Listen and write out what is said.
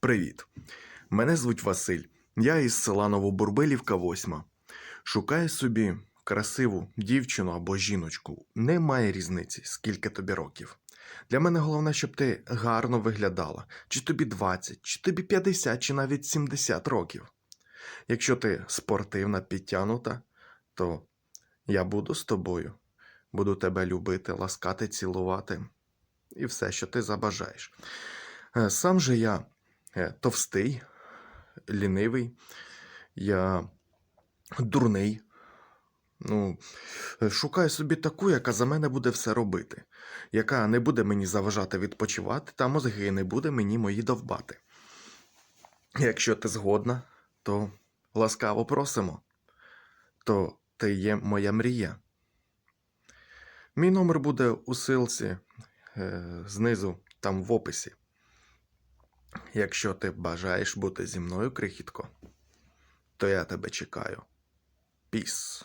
Привіт! Мене звуть Василь. Я із села Новобурбилівка 8. Шукаю собі красиву дівчину або жіночку. Немає різниці, скільки тобі років. Для мене головне, щоб ти гарно виглядала, чи тобі 20, чи тобі 50, чи навіть 70 років. Якщо ти спортивна, підтянута, то я буду з тобою. Буду тебе любити, ласкати, цілувати і все, що ти забажаєш. Е, Сам же я товстий, лінивий, я дурний. Ну, е, шукаю собі таку, яка за мене буде все робити, яка не буде мені заважати відпочивати, та мозги не буде мені мої довбати. Якщо ти згодна, то ласкаво просимо. То ти є моя мрія. Мій номер буде у силці е, знизу, там в описі. Якщо ти бажаєш бути зі мною, крихітко, то я тебе чекаю. Піс.